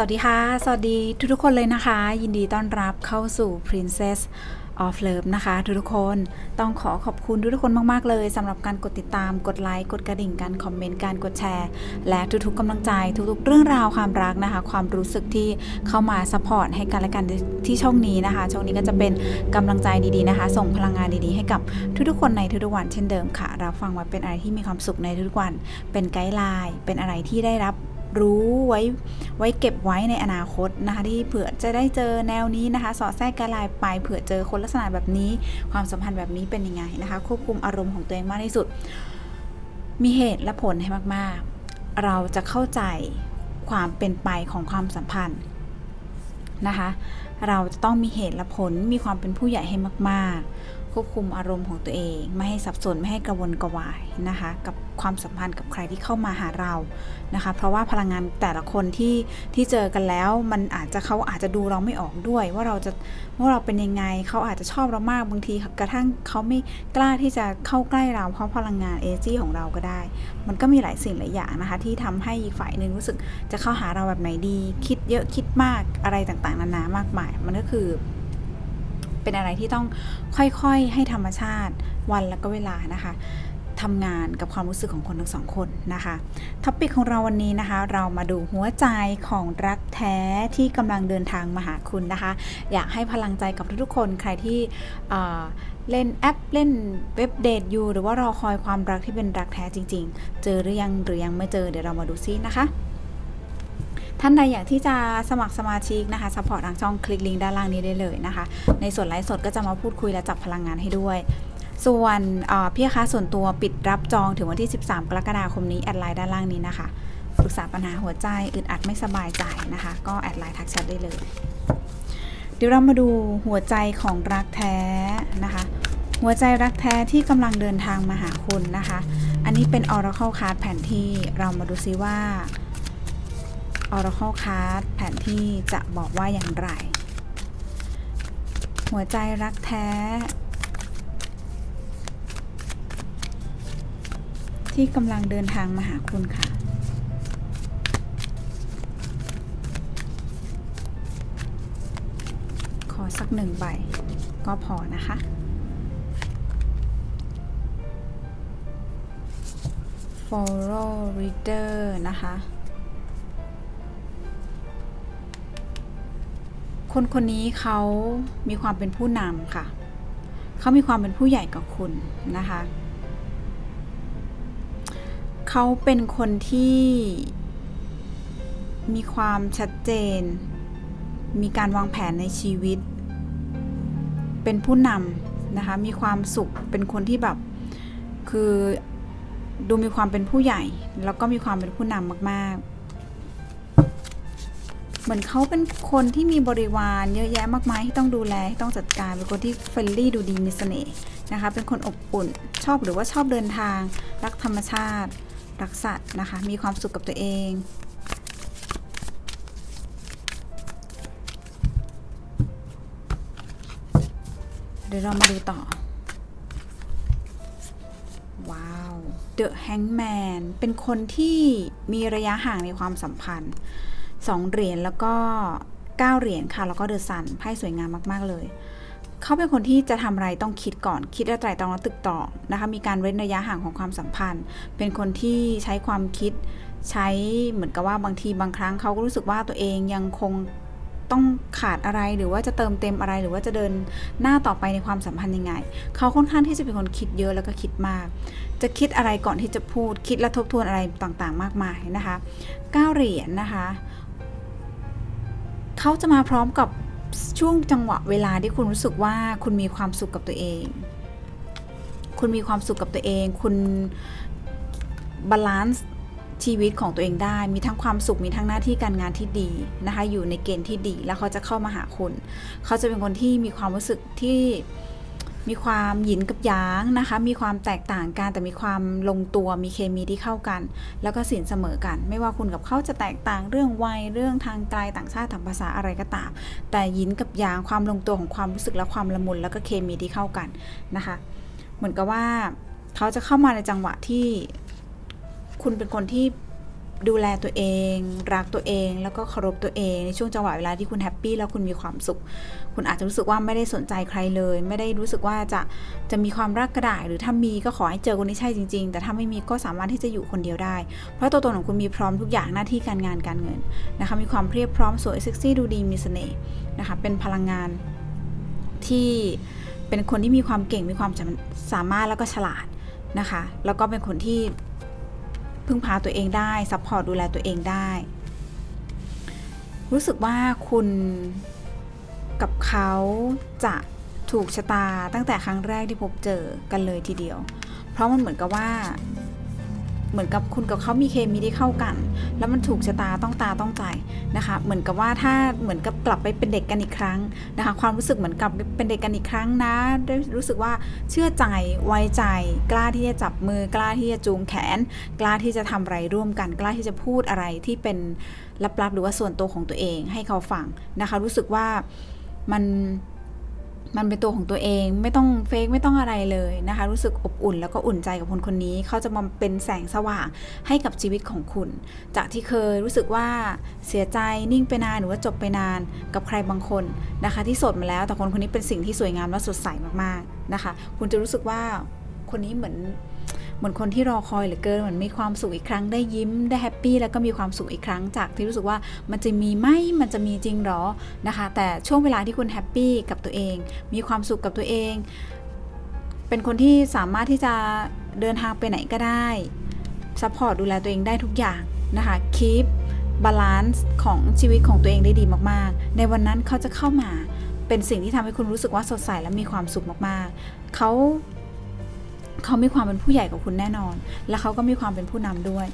วัสดีค่ะ สวัสดีทุกๆคนเลยนะคะ ยินดีต้อนรับเข้าสู่ Princess of Love นะคะทุกๆคนต้องขอขอบคุณทุกๆคนมากๆเลยสำหรับการกดติดตามกดไลค์กดกระดิ่งการคอมเมนต์การกดแชร์ และทุกๆกำลังใจทุกๆ เรื่องราวความรักนะคะ ความรู้สึกที่เข้ามาซัพพอร์ตให้กันและกันที่ช่องนี้นะคะ ช่องนี้ก็จะเป็นกำลังใจดีๆนะคะ ส่งพลังงานดีๆ ให้กับทุกๆคนในทุกๆวันเช่นเดิมค่ะรับฟังไว้เป็นอะไรที่มีความสุขในทุกๆวัน เป็นไกด์ไลน์เป็นอะไรที่ได้รับ รู้ไว้ไว้เก็บไว้ในอนาคตนะคะที่เผื่อจะได้เจอแนวนี้นะคะสอดแทรกกด์ไลน์ไปเผื่อเจอคนลักษณะแบบนี้ ความสัมพันธ์แบบนี้เป็นยังไงนะคะ ควบคุมอารมณ์ของตัวเองมากที่สุด มีเหตุและผลให้มากๆ เราจะเข้าใจความเป็นไปของความสัมพันธ์นะคะ เราจะต้องมีเหตุและผลมีความเป็นผู้ใหญ่ให้มาก ๆ ควบคุมอารมณ์ของตัวเอง ไม่ให้สับสนไม่ให้กระวนกระวายนะคะกับความสัมพันธ์กับใครที่เข้ามาหาเรานะคะ เพราะว่าพลังงานแต่ละคนที่ที่เจอกันแล้วมันอาจจะเขาอาจจะดูเราไม่ออกด้วย ว่าเราจะว่าเราเป็นยังไงเขาอาจจะชอบเรามากบางทีกระทั่งเขาไม่กล้าที่จะเข้าใกล้เรา เพราะพลังงานเอจีของเราก็ได้ มันก็มีหลายสิ่งหลายอย่างนะคะ ที่ทำให้อีกฝ่ายหนึ่งรู้สึกจะเข้าหาเราแบบไหนดี คิดเยอะคิดมากอะไรต่างๆ นานามากมาย มันก็คือ เป็นอะไรที่ต้องค่อยๆ ให้ธรรมชาติวันแล้วก็เวลานะคะทำงานกับความรู้สึกของคนทั้งสองคนนะคะท็อปิกของเราวันนี้นะคะ เรามาดูหัวใจของรักแท้ที่กำลังเดินทางมาหาคุณนะคะ อยากให้พลังใจกับทุกๆคนใครที่เเล่นแอปเล่นเว็บเดทอยู่หรือว่ารอคอยความรักที่เป็นรักแท้จริง ๆ เจอหรือยังหรือยังไม่เจอเดี๋ยวเรามาดูซินะคะ ท่านใดอยากที่จะสมัครสมาชิกนะคะสปอร์ตทางช่องคลิกลิงก์ด้านล่างนี้ได้เลยนะคะ ในส่วนไลฟ์สดก็จะมาพูดคุยและจับพลังงานให้ด้วย ส่วนพี่ค้าส่วนตัวปิดรับจองถึงวันที่ 13 กรกฎาคมนี้แอดไลน์ด้านล่างนี้นะคะปรึกษาปัญหาหัวใจอึดอัดไม่สบายใจนะคะ ก็แอดไลน์ทักแชทได้เลยเดี๋ยวเรามาดูหัวใจของรักแท้นะคะ หัวใจรักแท้ที่กำลังเดินทางมาหาคุณนะคะ อันนี้เป็น Oracle Card แผนที่เรามาดูซิว่า Oracle Card แผนที่จะบอกว่าอย่างไร หัวใจรักแท้ ที่กำลังเดินทางมาหาคุณค่ะ ขอสักหนึ่งใบ ก็พอนะคะ follow reader นะคะ คนคนนี้เขามีความเป็นผู้นำค่ะ เขามีความเป็นผู้ใหญ่กับคุณนะคะ เขาเป็นคนที่มีความชัดเจน มีการวางแผนในชีวิต เป็นผู้นำนะคะ มีความสุข เป็นคนที่แบบ คือดูมีความเป็นผู้ใหญ่ แล้วก็มีความเป็นผู้นำมาก ๆ เหมือนเขาเป็นคนที่มีบริวารเยอะแยะมากมายที่ต้องดูแลที่ต้องจัดการเป็นคนที่เฟรนลี่ดูดีมีเสน่ห์นะคะ เป็นคนอบอุ่นชอบหรือว่าชอบเดินทาง รักธรรมชาติ รักสัตว์นะคะ มีความสุขกับตัวเองเดี๋ยวเรามาดูต่อ ว้าว The Hangman เป็นคนที่มีระยะห่างในความสัมพันธ์ สองเหรียญแล้วก็เก้าเหรียญค่ะ แล้วก็เดอะซันไพ่สวยงามมากๆเลย เขาเป็นคนที่จะทำอะไรต้องคิดก่อนคิดและไตรตรองแล้วตึกตรอนะคะ มีการเว้นระยะห่างของความสัมพันธ์ เป็นคนที่ใช้ความคิดใช้เหมือนกับว่าบางทีบางครั้งเขาก็รู้สึกว่าตัวเองยังคงต้องขาดอะไรหรือว่าจะเติมเต็มอะไรหรือว่าจะเดินหน้าต่อไปในความสัมพันธ์ยังไง เขาค่อนข้างที่จะเป็นคนคิดเยอะแล้วก็คิดมาก จะคิดอะไรก่อนที่จะพูดคิดและทบทวนอะไรต่างๆ มากมายนะคะเก้าเหรียญนะคะ เขาจะมาพร้อมกับช่วงจังหวะเวลาที่คุณรู้สึกว่าคุณมีความสุขกับตัวเอง คุณมีความสุขกับตัวเอง คุณบาลานซ์ชีวิตของตัวเองได้ มีทั้งความสุข มีทั้งหน้าที่การงานที่ดีนะคะ อยู่ในเกณฑ์ที่ดี แล้วเขาจะเข้ามาหาคุณ เขาจะเป็นคนที่มีความรู้สึกที่ มีความหยินกับหยางนะคะ มีความแตกต่างกันแต่มีความลงตัวมีเคมีที่เข้ากัน แล้วก็สินเสมอกัน ไม่ว่าคุณกับเขาจะแตกต่างเรื่องวัยเรื่องทางไกลต่างชาติต่างภาษาอะไรก็ตาม แต่หยินกับหยางความลงตัวของความรู้สึกและความละมุนแล้วก็เคมีที่เข้ากันนะคะ เหมือนกับว่าเขาจะเข้ามาในจังหวะที่คุณเป็นคนที่ ดูแลตัวเอง รักตัวเอง แล้วก็เคารพตัวเองในช่วงจังหวะเวลาที่คุณแฮปปี้แล้วคุณมีความสุข คุณอาจจะรู้สึกว่าไม่ได้สนใจใครเลย ไม่ได้รู้สึกว่าจะจะมีความรักกระดาษหรือถ้ามีก็ขอให้เจอคนที่ใช่จริง ๆ แต่ถ้าไม่มีก็สามารถที่จะอยู่คนเดียวได้ เพราะตัวตนของคุณมีพร้อมทุกอย่างหน้าที่การงานการเงินนะคะมีความเพียบพร้อมสวยเซ็กซี่ดูดีมีเสน่ห์นะคะเป็นพลังงานที่เป็นคนที่มีความเก่งมีความสามารถแล้วก็ฉลาดนะคะ แล้วก็เป็นคนที่ พึ่งพาตัวเองได้ซัพพอร์ตดูแลตัวเองได้ รู้สึกว่าคุณกับเขาจะถูกชะตาตั้งแต่ครั้งแรกที่พบเจอกันเลยทีเดียว เพราะมันเหมือนกับว่า เหมือนกับคุณกับเขามีเคมีที่เข้ากัน แล้วมันถูกชะตาต้องตาต้องใจนะคะ เหมือนกับว่าถ้าเหมือนกับกลับไปเป็นเด็กกันอีกครั้งนะคะ ความรู้สึกเหมือนกับเป็นเด็กกันอีกครั้งนะได้รู้สึกว่าเชื่อใจไว้ใจ กล้าที่จะจับมือกล้าที่จะจูงแขน กล้าที่จะทำอะไรร่วมกัน กล้าที่จะพูดอะไรที่เป็นลับๆหรือว่าส่วนตัวของตัวเองให้เขาฟังนะคะ รู้สึกว่ามัน มันเป็นตัวของตัวเองไม่ต้องเฟกไม่ต้องอะไรเลยนะคะ รู้สึกอบอุ่นแล้วก็อุ่นใจกับคนคนนี้ เขาจะมาเป็นแสงสว่างให้กับชีวิตของคุณ จากที่เคยรู้สึกว่าเสียใจนิ่งไปนานหรือว่าจบไปนานกับใครบางคนนะคะ ที่สดมาแล้วแต่คนคนนี้เป็นสิ่งที่สวยงามและสดใสมากๆนะคะ คุณจะรู้สึกว่าคนนี้เหมือน เหมือนคนที่รอคอยเหลือเกินเหมือนมีความสุขอีกครั้งได้ยิ้มได้แฮปปี้แล้วก็มีความสุขอีกครั้งจากที่รู้สึกว่ามันจะมีไหมมันจะมีจริงหรอนะคะ แต่ช่วงเวลาที่คุณแฮปปี้กับตัวเอง มีความสุขกับตัวเอง เป็นคนที่สามารถที่จะเดินทางไปไหนก็ได้ซัพพอร์ตดูแลตัวเองได้ทุกอย่างนะคะคีปบาลานซ์ของชีวิตของตัวเองได้ดีมากๆ ในวันนั้นเขาจะเข้ามาเป็นสิ่งที่ทำให้คุณรู้สึกว่าสดใสและมีความสุขมากๆ เขา เขามีความเป็นผู้ใหญ่กว่าคุณแน่นอน และเขาก็มีความเป็นผู้นำด้วย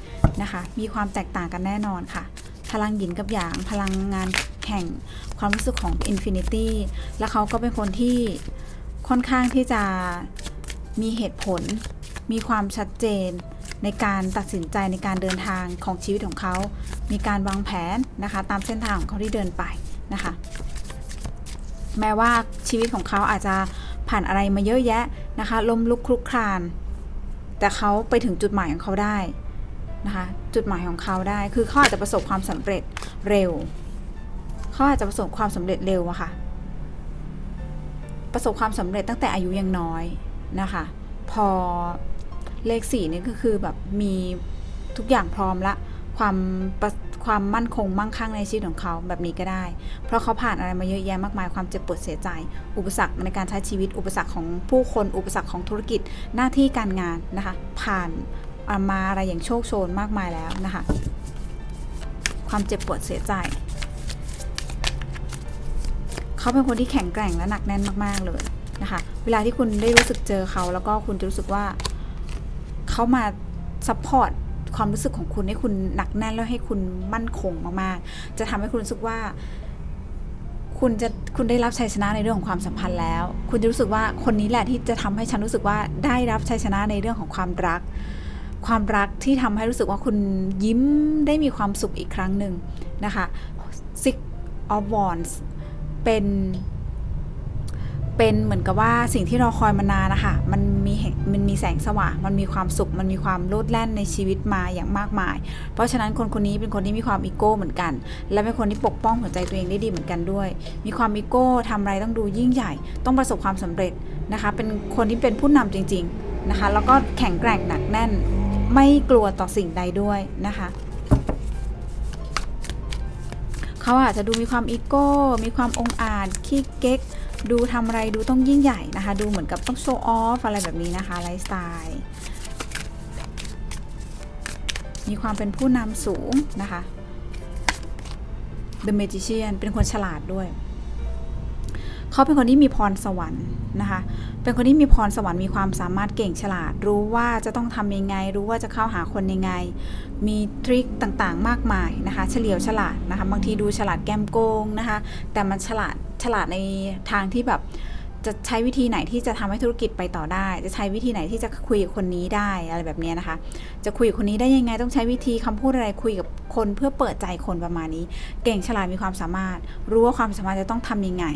นะคะ มีความแตกต่างกันแน่นอนค่ะ พลังหยินกับหยาง พลังงานแข่ง ความรู้สึกของ Infinity และเขาก็เป็นคนที่ค่อนข้างที่จะมีเหตุผล มีความชัดเจนในการตัดสินใจในการเดินทางของชีวิตของเขา มีการวางแผนนะคะ ตามเส้นทางของเขาที่เดินไปนะคะ แม้ว่าชีวิตของเขาอาจจะผ่านอะไรมาเยอะแยะ นะคะล้มลุกคลุกคลาน แต่เขาไปถึงจุดหมายของเขาได้นะคะ จุดหมายของเขาได้ คือเขาอาจจะประสบความสำเร็จเร็วเขาอาจจะประสบความสำเร็จเร็วอะค่ะ ประสบความสำเร็จตั้งแต่อายุยังน้อยนะคะ พอเลขสี่นี่ก็คือแบบมีทุกอย่างพร้อมละ ความ ความมั่นคงมั่งคั่งในชีวิตของเขาแบบนี้ก็ได้ เพราะเขาผ่านอะไรมาเยอะแยะมากมายความเจ็บปวดเสียใจ อุปสรรคในการใช้ชีวิต อุปสรรคของผู้คน อุปสรรคของธุรกิจ หน้าที่การงานนะคะ ผ่านมาอะไรอย่างโชคโชนมากมายแล้วนะคะ ความเจ็บปวดเสียใจ เขาเป็นคนที่แข็งแกร่งและหนักแน่นมากๆเลยนะคะ เวลาที่คุณได้รู้สึกเจอเขาแล้วก็คุณจะรู้สึกว่าเขามาซัพพอร์ต ความรู้สึกของคุณให้คุณหนักแน่นแล้วให้คุณมั่นคงมากๆ จะทำให้คุณรู้สึกว่า คุณจะคุณได้รับชัยชนะในเรื่องของความสัมพันธ์แล้ว คุณจะรู้สึกว่าคนนี้แหละที่จะทำให้ฉันรู้สึกว่าได้รับชัยชนะในเรื่องของความรัก ความรักที่ทำให้รู้สึกว่าคุณยิ้มได้มีความสุขอีกครั้งหนึ่งนะคะ Six of Wands เป็น เป็นเหมือนกับว่าสิ่งที่เราคอยมานานนะคะมันมีมันมีแสงสว่าง มันมีความสุข มันมีความโลดแล่นในชีวิตมาอย่างมากมาย เพราะฉะนั้นคนคนนี้เป็นคนที่มีความอีโก้เหมือนกัน และเป็นคนที่ปกป้องหัวใจตัวเองได้ดีเหมือนกันด้วย มีความอีโก้ทำอะไรต้องดูยิ่งใหญ่ ต้องประสบความสำเร็จนะคะ เป็นคนที่เป็นผู้นำจริง ๆนะคะ แล้วก็แข็งแกร่งหนักแน่น ไม่กลัวต่อสิ่งใดด้วยนะคะเขาอาจจะดูมีความอีโก้ มีความองอาจขี้เก๊ก ดูทำอะไรดูต้องยิ่งใหญ่นะคะ ดูเหมือนกับต้องโชว์ออฟอะไรแบบนี้นะคะไลฟ์สไตล์มีความเป็นผู้นำสูงนะคะ The Magician เป็นคนฉลาดด้วย เขาเป็นคนที่มีพรสวรรค์นะคะ เป็นคนที่มีพรสวรรค์มีความสามารถเก่งฉลาด รู้ว่าจะต้องทำยังไง รู้ว่าจะเข้าหาคนยังไง มีทริคต่างๆ มากมายนะคะ เฉลียวฉลาดนะคะ บางทีดูฉลาดแก้มโกงนะคะ แต่มันฉลาดฉลาดในทางที่แบบ จะใช้วิธีไหนที่จะทำให้ธุรกิจไปต่อได้ จะใช้วิธีไหนที่จะคุยกับคนนี้ได้อะไรแบบนี้นะคะ จะคุยกับคนนี้ได้ยังไงต้องใช้วิธีคำพูดอะไรคุยกับคนเพื่อเปิดใจคนประมาณนี้ เก่งฉลาดมีความสามารถ รู้ว่าความสามารถจะต้องทำยังไง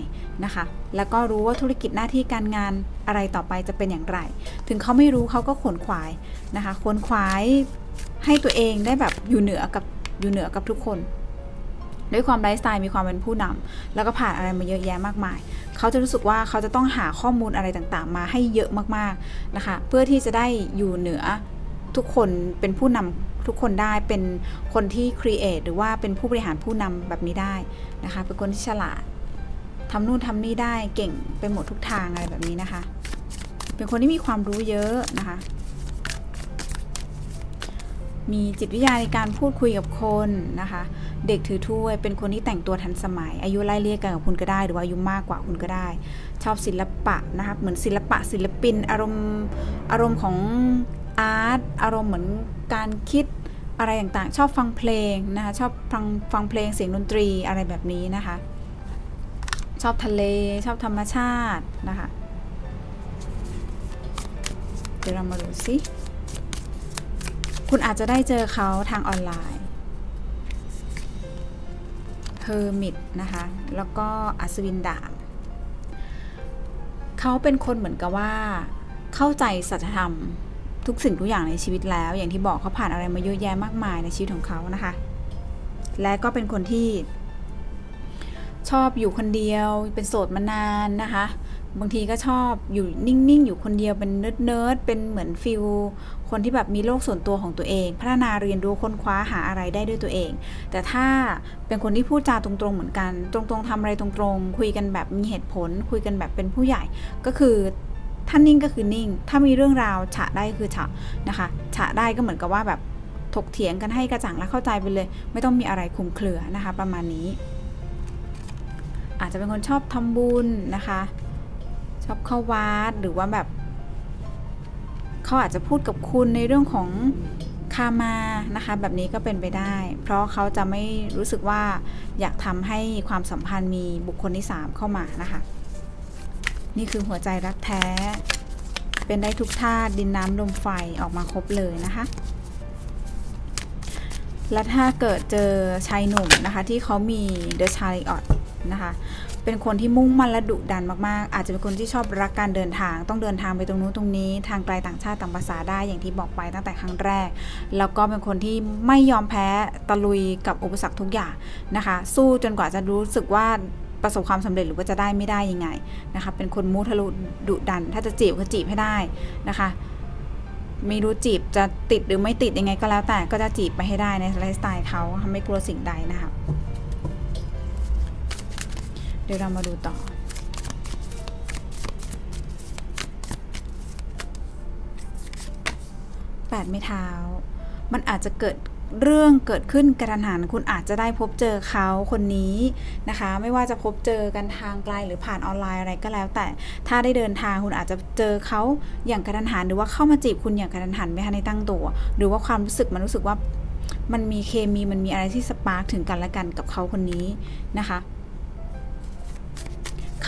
นะคะ แล้วก็รู้ว่าธุรกิจหน้าที่การงานอะไรต่อไปจะเป็นอย่างไร ถึงเขาไม่รู้เขาก็ขวนขวายนะคะขวนขวายให้ตัวเองได้แบบอยู่เหนือกับอยู่เหนือกับทุกคนด้วยความไลฟ์สไตล์มีความเป็นผู้นำแล้วก็ผ่านอะไรมาเยอะแยะมากมาย เขาจะรู้สึกว่าเขาจะต้องหาข้อมูลอะไรต่างๆ มาให้เยอะมากๆนะคะ เพื่อที่จะได้อยู่เหนือทุกคนเป็นผู้นำทุกคนได้เป็นคนที่ครีเอทหรือว่าเป็นผู้บริหารผู้นำแบบนี้ได้นะคะ เป็นคนที่ฉลาดทำนู่นทำนี่ได้เก่งไปหมดทุกทางอะไรแบบนี้นะคะ เป็นคนที่มีความรู้เยอะนะคะ มีจิตวิทยาในการพูดคุยกับคนนะคะ เด็กถือถ้วยเป็นคนที่แต่งตัวทันสมัย อายุไล่เรียกกันกับคุณก็ได้ หรือว่าอายุมากกว่าคุณก็ได้ ชอบศิลปะนะคะเหมือนศิลปะศิลปิน อารมณ์อารมณ์ของอาร์ตอารมณ์เหมือนการคิดอะไรต่างๆ ชอบฟังเพลงนะคะชอบฟังฟังเพลงเสียงดนตรีอะไรแบบนี้นะคะ ชอบทะเลชอบธรรมชาตินะคะเดี๋ยวเรามาดูสิ คุณอาจจะได้เจอเขาทางออนไลน์เฮอร์มิตนะคะ แล้วก็อัศวินดาบเขาเป็นคนเหมือนกับว่า เข้าใจสัจธรรม ทุกสิ่งทุกอย่างในชีวิตแล้ว อย่างที่บอกเขาผ่านอะไรมาเยอะแยะมากมายในชีวิตของเขานะคะ และก็เป็นคนที่ชอบอยู่คนเดียวเป็นโสดมานานนะคะ บางทีก็ชอบอยู่นิ่ง ๆ อยู่คนเดียวเป็นเนิร์ดเนิร์ดๆเป็นเหมือนฟิลคนที่แบบมีโลกส่วนตัวของตัวเอง พัฒนาเรียนรู้ค้นคว้าหาอะไรได้ด้วยตัวเอง แต่ถ้าเป็นคนที่พูดจาตรงๆเหมือนกัน ตรงๆทำอะไรตรงๆ คุยกันแบบมีเหตุผล คุยกันแบบเป็นผู้ใหญ่ก็คือถ้านิ่งก็คือนิ่ง ถ้ามีเรื่องราวฉะได้คือฉะนะคะ ฉะได้ก็เหมือนกับว่าแบบถกเถียงกันให้กระจ่างและเข้าใจไปเลย ไม่ต้องมีอะไรคุมเครือนะคะ ประมาณนี้ อาจจะเป็นคนชอบทำบุญนะคะ อบเข้าวัดหรือว่าแบบเขาอาจจะพูดกับคุณในเรื่องของคามานะคะแบบนี้ก็เป็นไปได้ เพราะเขาจะไม่รู้สึกว่าอยากทำให้ความสัมพันธ์มีบุคคลที่ 3 เข้ามานะคะ นี่คือหัวใจรักแท้ เป็นได้ทุกธาตุดินน้ำลมไฟออกมาครบเลยนะคะ และถ้าเกิดเจอชายหนุ่มนะคะที่เขามีเดอะชาริออตนะคะ เป็นคนที่มุ่งมั่นและดุดันมากๆ อาจจะเป็นคนที่ชอบรักการเดินทาง ต้องเดินทางไปตรงนู้นตรงนี้ทางไกลต่างชาติต่างภาษาได้อย่างที่บอกไปตั้งแต่ครั้งแรก แล้วก็เป็นคนที่ไม่ยอมแพ้ตะลุยกับอุปสรรคทุกอย่างนะคะ สู้จนกว่าจะรู้สึกว่าประสบความสำเร็จหรือว่าจะได้ไม่ได้ยังไงนะคะเป็นคนมุทะลุดุดัน ถ้าจะจีบก็จีบให้ได้นะคะไม่รู้จีบจะติดหรือไม่ติดยังไงก็แล้วแต่ก็จะจีบไปให้ได้ในไลฟ์สไตล์เขาไม่กลัวสิ่งใดนะคะ ดี๋ยวเรามาดูต่อ แปดไม่เท้า มันอาจจะเกิดเรื่องเกิดขึ้นกระทันหันคุณอาจจะได้พบเจอเขาคนนี้นะคะ ไม่ว่าจะพบเจอกันทางไกลหรือผ่านออนไลน์อะไรก็แล้ว แต่ถ้าได้เดินทางคุณอาจจะเจอเขาอย่างกระทันหันหรือว่าเข้ามาจีบคุณอย่างกระทันหันไม่ทันได้ตั้งตัว หรือว่าความรู้สึกมันรู้สึกว่ามันมีเคมีมันมีอะไรที่สปาร์กถึงกันและกันกับเขาคนนี้นะคะ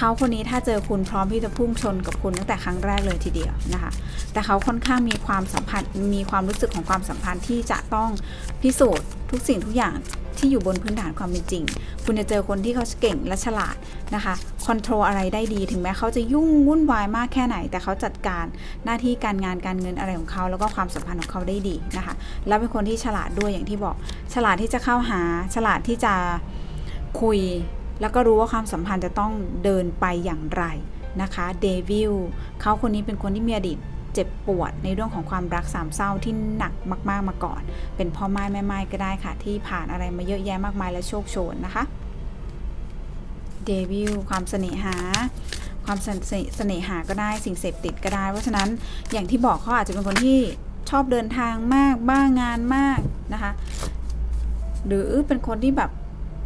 เขาคนนี้ถ้าเจอคุณพร้อมที่จะพุ่งชนกับคุณตั้งแต่ครั้งแรกเลยทีเดียวนะคะ แต่เขาค่อนข้างมีความสัมพันธ์มีความรู้สึกของความสัมพันธ์ที่จะต้องพิสูจน์ทุกสิ่งทุกอย่างที่อยู่บนพื้นฐานความเป็นจริง คุณจะเจอคนที่เขาเก่งและฉลาดนะคะคอนโทรลอะไรได้ดี ถึงแม้เขาจะยุ่งวุ่นวายมากแค่ไหน แต่เขาจัดการหน้าที่การงานการเงินอะไรของเขา แล้วก็ความสัมพันธ์ของเขาได้ดีนะคะ แล้วเป็นคนที่ฉลาดด้วยอย่างที่บอก ฉลาดที่จะเข้าหา ฉลาดที่จะคุย แล้วก็รู้ว่าความสัมพันธ์จะต้องเดินไปอย่างไรนะคะเดวิลเขาคนนี้เป็นคนที่มีอดีตเจ็บปวดในเรื่องของความรักสามเศร้าที่หนักมาก ๆ มาก่อน เป็นพ่อไม้แม่ไม้ก็ได้ค่ะ ที่ผ่านอะไรมาเยอะแยะมากมายและโชคโชนนะคะเดวิลความเสน่หา ความเสน่เสน่หาก็ได้สิ่งเสพติดก็ได้ เพราะฉะนั้นอย่างที่บอกเขาอาจจะเป็นคนที่ชอบเดินทางมากบ้างงานมากนะคะ หรือเป็นคนที่แบบ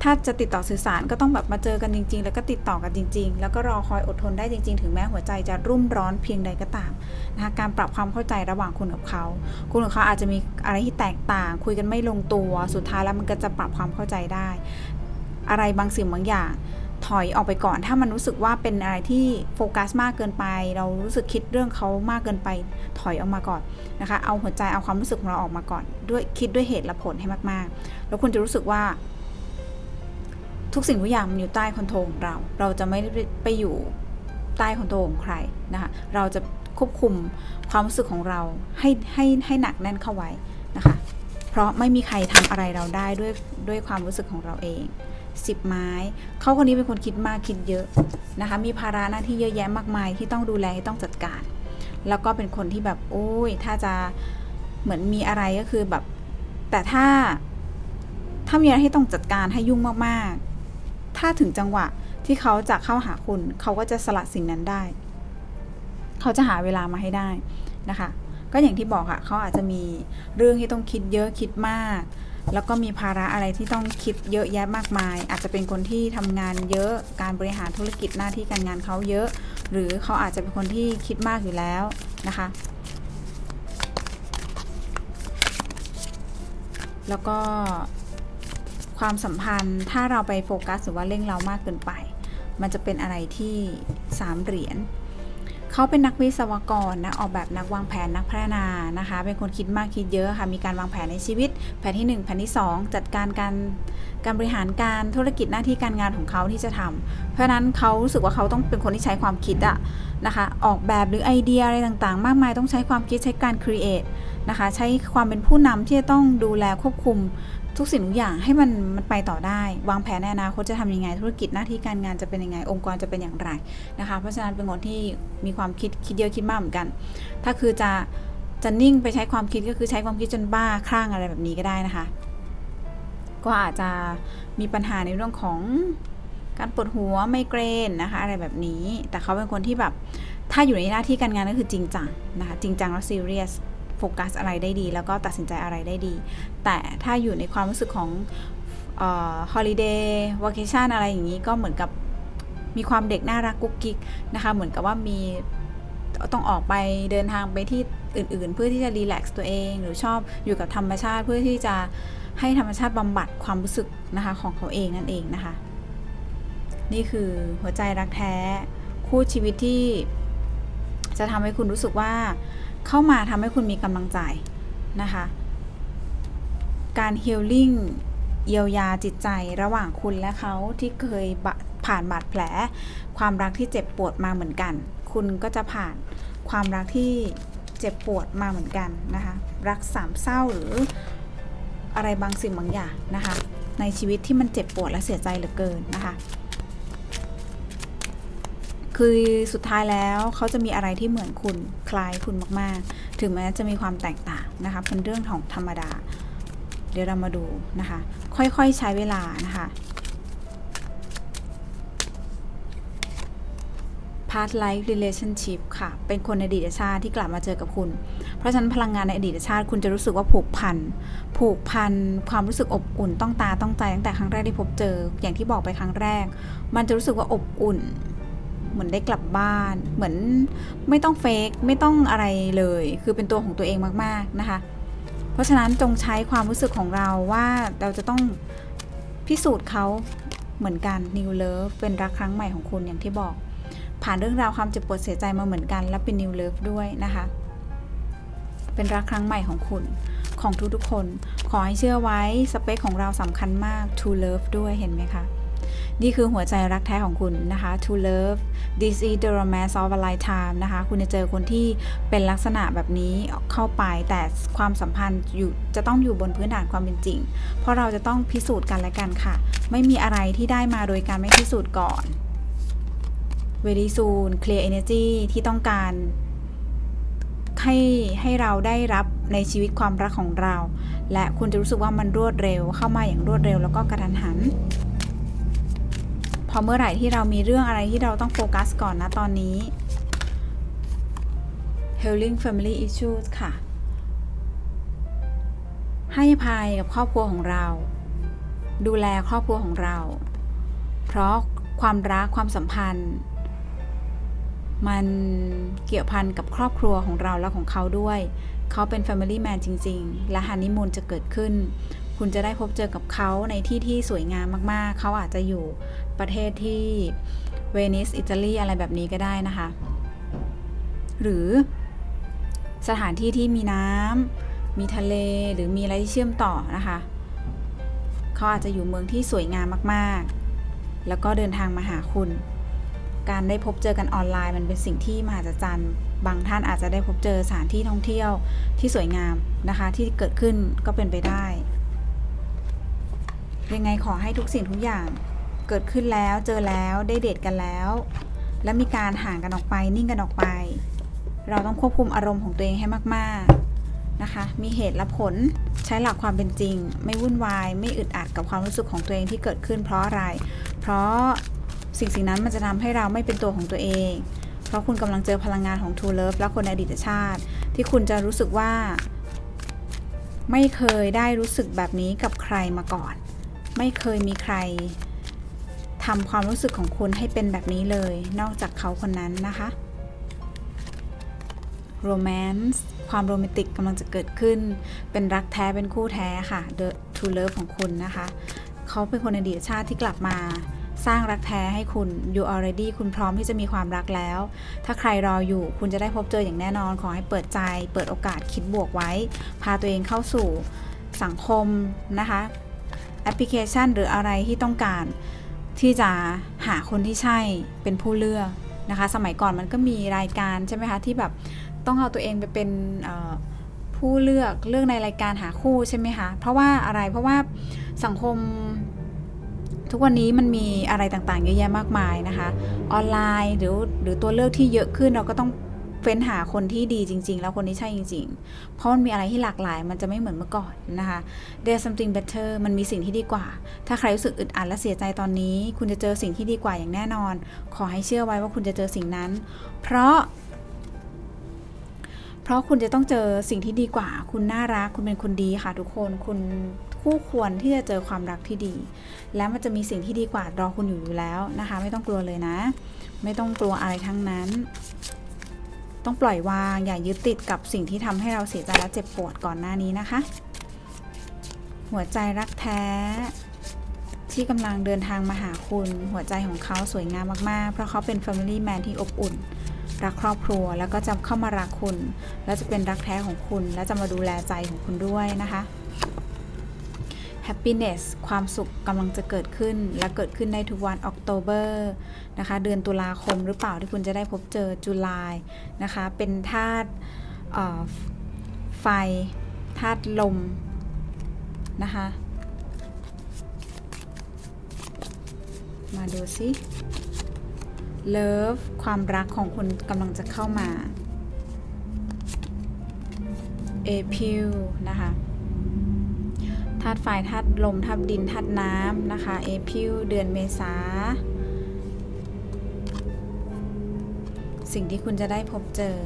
ถ้าจะติดต่อสื่อสารก็ต้องแบบมาเจอกันจริง ๆ แล้วก็ติดต่อกันจริง ๆ แล้วก็รอคอยอดทนได้จริง ๆ ถึงแม้หัวใจจะรุ่มร้อนเพียงใดก็ตามนะคะการปรับความเข้าใจระหว่างคุณกับเขา คุณกับเขาอาจจะมีอะไรที่แตกต่าง คุยกันไม่ลงตัวสุดท้ายแล้วมันก็จะปรับความเข้าใจได้ อะไรบางสิ่งบางอย่างถอยออกไปก่อนถ้ามันรู้สึกว่าเป็นอะไรที่โฟกัสมากเกินไป เรารู้สึกคิดเรื่องเขามากเกินไปถอยออกมาก่อนนะคะ เอาหัวใจเอาความรู้สึกของเราออกมาก่อน ด้วยคิดด้วยเหตุและผลให้มากๆ แล้วคุณจะรู้สึกว่า ทุกสิ่งทุกอย่างมันอยู่ใต้คอนโทรลของเรา เราจะไม่ไปอยู่ใต้คอนโทรลของใครนะคะเราจะควบคุมความรู้สึกของเราให้ให้ให้หนักแน่นเข้าไว้นะคะ เพราะไม่มีใครทำอะไรเราได้ด้วยด้วยความรู้สึกของเราเองสิบไม้เขาคนนี้เป็นคนคิดมากคิดเยอะนะคะ มีภาระหน้าที่เยอะแยะมากมายที่ต้องดูแลที่ต้องจัดการ แล้วก็เป็นคนที่แบบโอ้ยถ้าจะเหมือนมีอะไรก็คือแบบ แต่ถ้าถ้ามีอะไรที่ต้องจัดการให้ยุ่งมากๆ ถ้าถึงจังหวะที่เขาจะเข้าหาคุณ เขาก็จะสละสิ่งนั้นได้ เขาจะหาเวลามาให้ได้นะคะ ก็อย่างที่บอกค่ะ เขาอาจจะมีเรื่องที่ต้องคิดเยอะคิดมาก แล้วก็มีภาระอะไรที่ต้องคิดเยอะแยะมากมาย อาจจะเป็นคนที่ทำงานเยอะ การบริหารธุรกิจหน้าที่การงานเขาเยอะ หรือเขาอาจจะเป็นคนที่คิดมากอยู่แล้วนะคะ แล้วก็ ความสัมพันธ์ ถ้าเราไปโฟกัสหรือว่าเร่งเรามากเกินไป มันจะเป็นอะไรที่สามเหรียญเขาเป็นนักวิศวกรนะออกแบบนักวางแผนนักพัฒนานะคะ เป็นคนคิดมากคิดเยอะค่ะ มีการวางแผนในชีวิต แผนที่ 1 แผนที่ 2 จัดการการการบริหารการธุรกิจหน้าที่การงานของเขาที่จะทำเพราะฉะนั้นเขารู้สึกว่าเขาต้องเป็นคนที่ใช้ความคิดอะนะคะ ออกแบบหรือไอเดียอะไรต่างๆ มากมายต้องใช้ความคิดใช้การ create นะคะ ใช้ความเป็นผู้นำที่จะต้องดูแลควบคุม ทุกสิ่งทุกอย่างให้มันมันไปต่อได้ วางแผนในอนาคตจะทำยังไง ธุรกิจหน้าที่การงานจะเป็นยังไง องค์กรจะเป็นอย่างไรนะคะ เพราะฉะนั้นเป็นคนที่มีความคิดคิดเยอะคิดมากเหมือนกัน ถ้าคือจะจะนิ่งไปใช้ความคิดก็คือใช้ความคิดจนบ้าคลั่งอะไรแบบนี้ก็ได้นะคะ ก็อาจจะมีปัญหาในเรื่องของการปวดหัวไมเกรนนะคะอะไรแบบนี้ แต่เขาเป็นคนที่แบบถ้าอยู่ในหน้าที่การงานก็คือจริงจังนะคะจริงจังแล้วซีเรียส โฟกัสอะไรได้ดี แล้วก็ตัดสินใจอะไรได้ดี แต่ถ้าอยู่ในความรู้สึกของฮอลิเดย์ว a เคชันอะไรอย่างนี้ก็เหมือนกับมีความเด็กน่ารักกุ๊กกิ๊กนะคะ เหมือนกับว่ามีต้องออกไปเดินทางไปที่อื่น ๆ เพื่อที่จะรีแลกซ์ตัวเอง หรือชอบอยู่กับธรรมชาติเพื่อที่จะให้ธรรมชาติบำบัดความรู้สึกนะคะของเขาเองนั่นเองนะคะ นี่คือหัวใจรักแท้คู่ชีวิตที่จะทำให้คุณรู้สึกว่า เข้ามาทำให้คุณมีกำลังใจนะคะ การฮีลลิ่งเยียวยาจิตใจระหว่างคุณและเขาที่เคยผ่านบาดแผล ความรักที่เจ็บปวดมาเหมือนกัน คุณก็จะผ่านความรักที่เจ็บปวดมาเหมือนกันนะคะ รักสามเศร้าหรืออะไรบางสิ่งบางอย่างนะคะ ในชีวิตที่มันเจ็บปวดและเสียใจเหลือเกินนะคะ คือสุดท้ายแล้วเขาจะมีอะไรที่เหมือนคุณคล้ายคุณมากๆ ถึงแม้จะมีความแตกต่างนะคะเป็นเรื่องของธรรมดา เดี๋ยวเรามาดูนะคะ ค่อยๆใช้เวลานะคะ past life relationship ค่ะ เป็นคนในอดีตชาติที่กลับมาเจอกับคุณ เพราะฉะนั้นพลังงานในอดีตชาติ คุณจะรู้สึกว่าผูกพัน ผูกพัน ความรู้สึกอบอุ่น ต้องตาต้องใจตั้งแต่ครั้งแรกที่พบเจอ อย่างที่บอกไปครั้งแรก มันจะรู้สึกว่าอบอุ่น เหมือนได้กลับบ้าน เหมือนไม่ต้องเฟกไม่ต้องอะไรเลย คือเป็นตัวของตัวเองมากๆนะคะ เพราะฉะนั้นจงใช้ความรู้สึกของเราว่าเราจะต้องพิสูจน์เขาเหมือนกัน New Love เป็นรักครั้งใหม่ของคุณอย่างที่บอก ผ่านเรื่องราวความเจ็บปวดเสียใจมาเหมือนกัน และเป็น New Love ด้วยนะคะ เป็นรักครั้งใหม่ของคุณของทุกๆคน ขอให้เชื่อไว้สเปคของเราสำคัญมาก To Love ด้วยเห็นไหมคะ นี่คือหัวใจรักแท้ของคุณนะคะ To Love This is the romance of a lifetime นะคะ คุณจะเจอคนที่เป็นลักษณะแบบนี้เข้าไป แต่ความสัมพันธ์อยู่จะต้องอยู่บนพื้นฐานความเป็นจริง เพราะเราจะต้องพิสูจน์กันและกันค่ะ ไม่มีอะไรที่ได้มาโดยการไม่พิสูจน์ก่อน Very soon clear energy ที่ต้องการให้ให้เราได้รับในชีวิตความรักของเรา และคุณจะรู้สึกว่ามันรวดเร็วเข้ามาอย่างรวดเร็วแล้วก็กระทันหัน อเมื่อไหร่ที่เรามีเรื่องอะไรที่เราต้องโฟกัสก่อนนะตอนนี้ Healing Family Issues ค่ะ ให้ภัยกับครอบครัวของเรา ดูแลครอบครัวของเรา เพราะความรักความสัมพันธ์ มันเกี่ยวพันกับครอบครัวของเราและของเขาด้วย เขาเป็น Family Man จริง ๆ และฮันนีมูนจะเกิดขึ้น คุณจะได้พบเจอกับเขาในที่ที่สวยงามมากๆ เขาอาจจะอยู่ประเทศที่เวนิสอิตาลีอะไรแบบนี้ก็ได้นะคะ หรือสถานที่ที่มีน้ำมีทะเลหรือมีอะไรที่เชื่อมต่อนะคะ เขาอาจจะอยู่เมืองที่สวยงามมากๆ แล้วก็เดินทางมาหาคุณ การได้พบเจอกันออนไลน์มันเป็นสิ่งที่มหัศจรรย์บางท่านอาจจะได้พบเจอสถานที่ท่องเที่ยวที่สวยงามนะคะ ที่เกิดขึ้นก็เป็นไปได้ ยังไงขอให้ทุกสิ่งทุกอย่างเกิดขึ้นแล้วเจอแล้วได้เดทกันแล้ว และมีการห่างกันออกไปนิ่งกันออกไป เราต้องควบคุมอารมณ์ของตัวเองให้มาก ๆนะคะ มีเหตุและผลใช้หลักความเป็นจริง ไม่วุ่นวาย ไม่อึดอัดกับความรู้สึกของตัวเองที่เกิดขึ้นเพราะอะไร เพราะสิ่งสิ่งนั้นมันจะทำให้เราไม่เป็นตัวของตัวเอง เพราะคุณกำลังเจอพลังงานของ True Love และคนในอดีตชาติ ที่คุณจะรู้สึกว่า ไม่เคยได้รู้สึกแบบนี้กับใครมาก่อน ไม่เคยมีใครทำความรู้สึกของคุณให้เป็นแบบนี้เลย นอกจากเขาคนนั้นนะคะโรแมนต์ความโรแมนติกกำลังจะเกิดขึ้น เป็นรักแท้เป็นคู่แท้ค่ะ The True Love ของคุณนะคะ เขาเป็นคนอดีตชาติที่กลับมา สร้างรักแท้ให้คุณ you already คุณพร้อมที่จะมีความรักแล้ว ถ้าใครรออยู่คุณจะได้พบเจออย่างแน่นอน ขอให้เปิดใจ เปิดโอกาสคิดบวกไว้ พาตัวเองเข้าสู่สังคมนะคะ แอปพลิเคชัน หรืออะไรที่ต้องการ ที่จะหาคนที่ใช่เป็นผู้เลือกนะคะ สมัยก่อนมันก็มีรายการใช่ไหมคะที่แบบต้องเอาตัวเองไปเป็นผู้เลือกเลือกในรายการหาคู่ใช่ไหมคะเพราะว่าอะไรเพราะว่าสังคมทุกวันนี้มันมีอะไรต่างๆเยอะแยะมากมายนะคะ ออนไลน์หรือหรือตัวเลือกที่เยอะขึ้นเราก็ต้อง เฟ้นหาคนที่ดีจริง ๆ แล้วคนที่ใช่จริง ๆ เพราะมันมีอะไรที่หลากหลาย มันจะไม่เหมือนเมื่อก่อนนะคะ There's something better มันมีสิ่งที่ดีกว่า ถ้าใครรู้สึกอึดอัดและเสียใจตอนนี้ คุณจะเจอสิ่งที่ดีกว่าอย่างแน่นอน ขอให้เชื่อไว้ว่าคุณจะเจอสิ่งนั้น เพราะ เพราะคุณจะต้องเจอสิ่งที่ดีกว่า คุณน่ารัก คุณเป็นคนดีค่ะทุกคน คุณคู่ควรที่จะเจอความรักที่ดี แล้วมันจะมีสิ่งที่ดีกว่ารอคุณอยู่อยู่แล้วนะคะ ไม่ต้องกลัวเลยนะ ไม่ต้องกลัวอะไรทั้งนั้น ต้องปล่อยวางอย่ายึดติดกับสิ่งที่ทำให้เราเสียใจและเจ็บปวดก่อนหน้านี้นะคะ หัวใจรักแท้ ที่กำลังเดินทางมาหาคุณ หัวใจของเขาสวยงามมากๆ เพราะเขาเป็น Family Man ที่อบอุ่น รักครอบครัวแล้วก็จะเข้ามารักคุณ และจะเป็นรักแท้ของคุณ และจะมาดูแลใจของคุณด้วยนะคะ happiness ความสุขกำลังจะเกิดขึ้น และเกิดขึ้นในทุกวัน October นะคะเดือนตุลาคมหรือเปล่าที่คุณจะได้พบเจอจุลายนะคะเป็นธาตุไฟธาตุลมนะคะมาดูสิ Love ความรักของคุณกำลังจะเข้ามา April นะคะ ตุไฟธาตุลมธาตุดินธาตุน้ำนะคะ April เดือนเมษาสิ่งที่คุณจะได้พบเจอ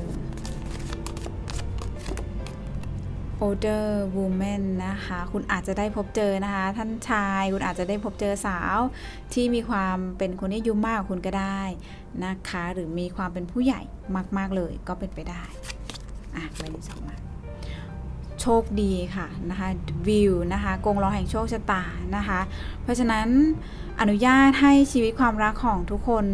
older woman นะคะ คุณอาจจะได้พบเจอนะคะ ท่านชาย คุณอาจจะได้พบเจอสาวที่มีความเป็นคนที่อายุมากกว่าคุณก็ได้นะคะ หรือมีความเป็นผู้ใหญ่มาก ๆ เลยก็เป็นไปได้ อะใบที่สองมา โชคดีค่ะนะคะวิวนะคะกงล้อแห่งโชคชะตานะคะ เพราะฉะนั้นอนุญาตให้ชีวิตความรักของทุกคน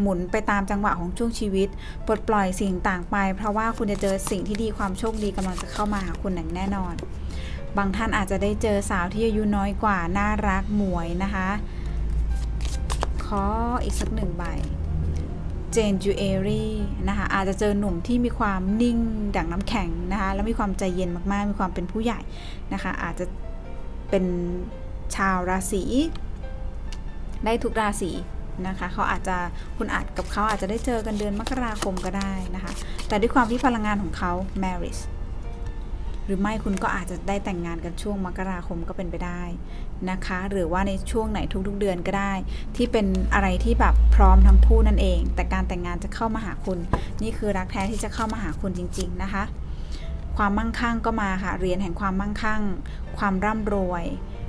หมุนไปตามจังหวะของช่วงชีวิต ปลดปล่อยสิ่งต่างไป เพราะว่าคุณจะเจอสิ่งที่ดีความโชคดีกำลังจะเข้ามาหาคุณอย่างแน่นอน บางท่านอาจจะได้เจอสาวที่อายุน้อยกว่าน่ารักหมวยนะคะ ขออีกสักหนึ่งใบ เจนจูเอรี่นะคะอาจจะเจอหนุ่มที่มีความนิ่งดั่งน้ำแข็งนะคะแล้วมีความใจเย็นมากๆ มีความเป็นผู้ใหญ่นะคะอาจจะเป็นชาวราศีได้ทุกราศีนะคะเขาอาจจะคุณอาจกับเขาอาจจะได้เจอกันเดือนมกราคมก็ได้นะคะแต่ด้วยความที่พลังงานของเขา marriage หรือไม่คุณก็อาจจะได้แต่งงานกันช่วงมกราคมก็เป็นไปได้นะคะ หรือว่าในช่วงไหนทุกๆเดือนก็ได้ ที่เป็นอะไรที่แบบพร้อมทั้งคู่นั่นเอง แต่การแต่งงานจะเข้ามาหาคุณ นี่คือรักแท้ที่จะเข้ามาหาคุณจริง ๆ นะคะ ความมั่งคั่งก็มาค่ะเรียนแห่งความมั่งคั่ง ความร่ำรวย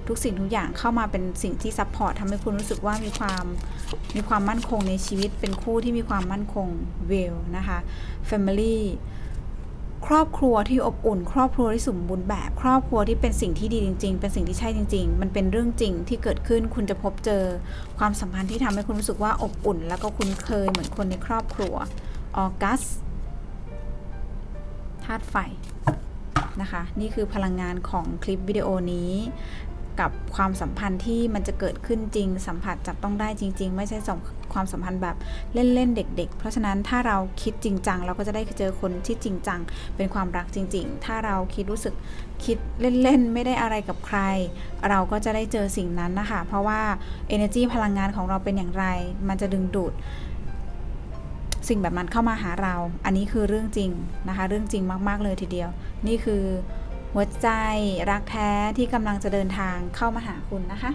ทุกสิ่งทุกอย่างเข้ามาเป็นสิ่งที่ซัพพอร์ตทำให้คุณรู้สึกว่ามีความมีความมั่นคงในชีวิตเป็นคู่ที่มีความมั่นคงเวลนะคะ Family ครอบครัวที่อบอุ่น ครอบครัวที่สมบูรณ์แบบ ครอบครัวที่เป็นสิ่งที่ดีจริง ๆ เป็นสิ่งที่ใช่จริง ๆ มันเป็นเรื่องจริงที่เกิดขึ้นคุณจะพบเจอ ความสัมพันธ์ที่ทำให้คุณรู้สึกว่าอบอุ่น แล้วก็คุ้นเคยเหมือนคนในครอบครัวออกัสธาตุไฟนะคะ นี่คือพลังงานของคลิปวิดีโอนี้ กับความสัมพันธ์ที่มันจะเกิดขึ้นจริง สัมผัสจับต้องได้จริง ๆ ไม่ใช่สมความสัมพันธ์แบบเล่นๆเด็ก ๆ เพราะฉะนั้นถ้าเราคิดจริงจังเราก็จะได้เจอคนที่จริงจังเป็นความรักจริง ๆ ถ้าเราคิดรู้สึกคิดเล่นๆไม่ได้อะไรกับใคร เราก็จะได้เจอสิ่งนั้นนะคะเพราะว่า energy พลังงานของเราเป็นอย่างไร มันจะดึงดูดสิ่งแบบนั้นเข้ามาหาเรา อันนี้คือเรื่องจริงนะคะ เรื่องจริงมาก ๆ เลยทีเดียว นี่คือ หัวใจรักแท้ที่กำลังจะเดินทางเข้ามาหาคุณนะคะ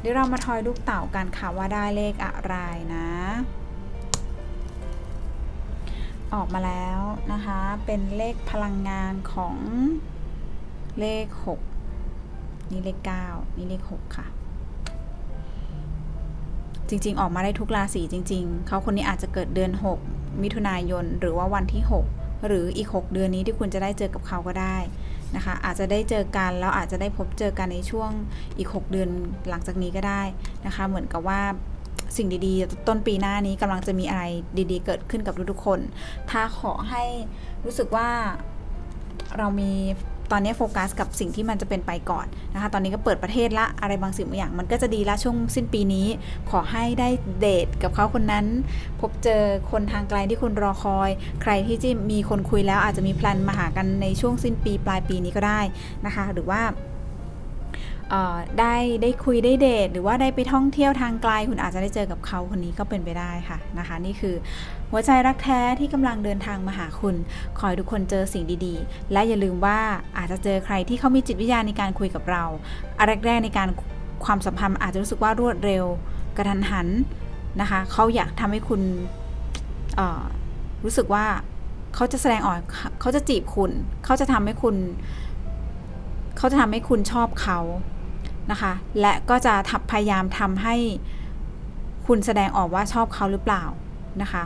เดี๋ยวเรามาทอยลูกเต่ากันค่ะว่าได้เลขอะไรนะ ออกมาแล้วนะคะ เป็นเลขพลังงานของเลข 6 นี่เลข 9 นี่เลข 6 ค่ะ จริงๆ ออกมาได้ทุกราศีจริง ๆ เขาคนนี้อาจจะเกิดเดือน 6 มิถุนายนหรือว่าวันที่ 6 หรืออีก 6 เดือนนี้ที่คุณจะได้เจอกับเขาก็ได้ นะคะ อาจจะได้เจอกันแล้วอาจจะได้พบเจอกันในช่วงอีก 6 เดือนหลังจากนี้ก็ได้นะคะ เหมือนกับว่าสิ่งดีๆ ต้นปีหน้านี้กำลังจะมีอะไรดีๆ เกิดขึ้นกับทุกๆคน ถ้าขอให้รู้สึกว่าเรามี ตอนนี้โฟกัสกับสิ่งที่มันจะเป็นไปก่อนนะคะตอนนี้ก็เปิดประเทศละอะไรบางสิ่งบางอย่าง มันก็จะดีละช่วงสิ้นปีนี้ ขอให้ได้เดทกับเขาคนนั้น พบเจอคนทางไกลที่คุณรอคอย ใครที่จะมีคนคุยแล้วอาจจะมีแพลนมาหากันในช่วงสิ้นปีปลายปีนี้ก็ได้นะคะ หรือว่า ได้ได้คุยได้เดทหรือว่าได้ไปท่องเที่ยวทางไกล คุณอาจจะได้เจอกับเขาคนนี้ก็เป็นไปได้ค่ะนะคะ นี่คือหัวใจรักแท้ที่กำลังเดินทางมาหาคุณ ขอให้ทุกคนเจอสิ่งดีๆ และอย่าลืมว่าอาจจะเจอใครที่เขามีจิตวิทยาในการคุยกับเราอะไรแรกๆในการความสัมพันธ์อาจจะรู้สึกว่ารวดเร็วกระทันหันนะคะเขาอยากทำให้คุณรู้สึกว่าเขาจะแสดงออกเขาจะจีบคุณ เขาจะทำให้คุณ เขาจะทำให้คุณชอบเขา นะคะ และก็จะพยายามทำให้คุณแสดงออกว่าชอบเขาหรือเปล่านะคะ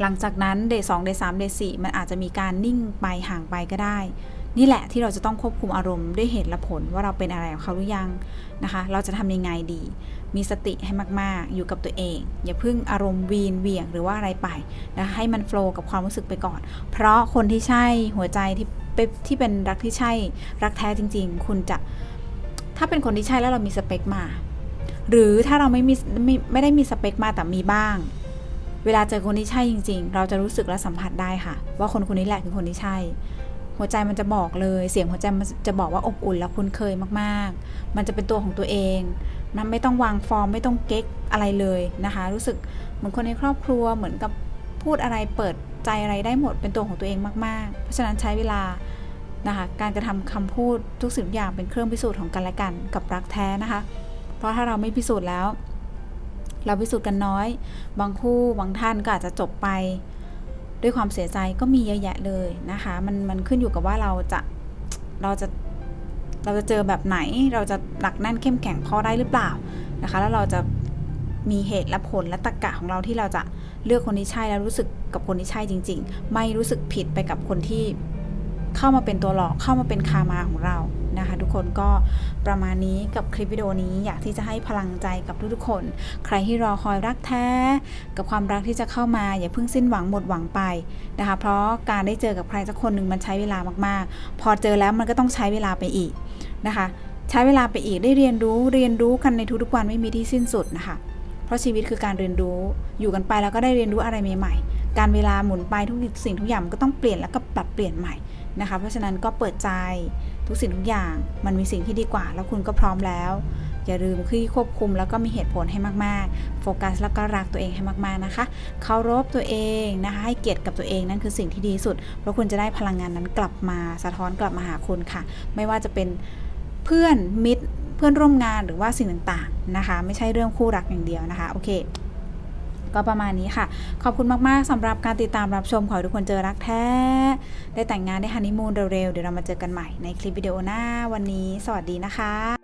หลังจากนั้นเดย์สองเดย์สามเดย์สี่มันอาจจะมีการนิ่งไปห่างไปก็ได้ นี่แหละที่เราจะต้องควบคุมอารมณ์ด้วยเหตุและผลว่าเราเป็นอะไรกับเขาหรือยังนะคะ เราจะทำยังไงดี มีสติให้มากๆ อยู่กับตัวเอง อย่าพิ่งอารมณ์วีนเวียงหรือว่าอะไรไปนะให้มันโฟล์กับความรู้สึกไปก่อน เพราะคนที่ใช่หัวใจที่ที่เป็นรักที่ใช่รักแท้จริง ๆ คุณจะ ถ้าเป็นคนที่ใช่แล้วเรามีสเปคมา หรือถ้าเราไม่มีไม่ไม่ได้มีสเปคมาแต่มีบ้าง เวลาเจอคนที่ใช่จริง ๆ เราจะรู้สึกและสัมผัสได้ค่ะ ว่าคนคนนี้แหละคือคนที่ใช่ หัวใจมันจะบอกเลย เสียงหัวใจมันจะบอกว่าอบอุ่นและคุ้นเคยมากๆ มันจะเป็นตัวของตัวเองนะไม่ต้องวางฟอร์มไม่ต้องเก๊กอะไรเลยนะคะ รู้สึกเหมือนคนในครอบครัวเหมือนกับพูดอะไรเปิดใจอะไรได้หมดเป็นตัวของตัวเองมากๆ เพราะฉะนั้นใช้เวลา นะคะการกระทำคำพูดทุกสิ่งทุกอย่างเป็นเครื่องพิสูจน์ของกันและกันกับรักแท้นะคะ เพราะถ้าเราไม่พิสูจน์แล้ว เราพิสูจน์กันน้อย บางคู่บางท่านก็อาจจะจบไป ด้วยความเสียใจก็มีเยอะแยะเลยนะคะ มันมันขึ้นอยู่กับว่าเราจะเราจะเราจะเจอแบบไหนเราจะหนักแน่นเข้มแข็งพอได้หรือเปล่านะคะ แล้วเราจะมีเหตุและผลและตรรกะของเราที่เราจะเลือกคนที่ใช่แล้วรู้สึกกับคนที่ใช่จริง ๆ ไม่รู้สึกผิดไปกับคนที่ เข้ามาเป็นตัวหลอกเข้ามาเป็นคามาของเรานะคะ ทุกคนก็ประมาณนี้กับคลิปวิดีโอนี้อยากที่จะให้พลังใจกับทุกๆคน ใครที่รอคอยรักแท้ กับความรักที่จะเข้ามาอย่าเพิ่งสิ้นหวังหมดหวังไปนะคะ เพราะการได้เจอกับใครสักคนหนึ่งมันใช้เวลามากๆ พอเจอแล้วมันก็ต้องใช้เวลาไปอีกนะคะ ใช้เวลาไปอีกได้เรียนรู้เรียนรู้กันในทุกๆวันไม่มีที่สิ้นสุดนะคะ เพราะชีวิตคือการเรียนรู้อยู่กันไปแล้วก็ได้เรียนรู้อะไรใหม่ๆการเวลาหมุนไปทุกสิ่งทุกอย่างมันก็ต้องเปลี่ยนแล้วก็ปรับเปลี่ยนใหม่ นะคะ เพราะฉะนั้นก็เปิดใจทุกสิ่งทุกอย่างมันมีสิ่งที่ดีกว่า แล้วคุณก็พร้อมแล้ว อย่าลืมที่ควบคุมแล้วก็มีเหตุผลให้มากๆ โฟกัสแล้วก็รักตัวเองให้มากๆนะคะเคารพตัวเองนะคะให้เกียรติกับตัวเองนั่นคือสิ่งที่ดีสุด เพราะคุณจะได้พลังงานนั้นกลับมาสะท้อนกลับมาหาคุณค่ะ ไม่ว่าจะเป็นเพื่อนมิตรเพื่อนร่วมงานหรือว่าสิ่งต่างๆนะคะ ไม่ใช่เรื่องคู่รักอย่างเดียวนะคะโอเค ก็ประมาณนี้ค่ะ ขอบคุณมาก ๆสำหรับการติดตามรับชม ขอให้ทุกคนเจอรักแท้ ได้แต่งงานได้ฮันนีมูนเร็วๆ เดี๋ยวเรามาเจอกันใหม่ในคลิปวิดีโอหน้าวันนี้ สวัสดีนะคะ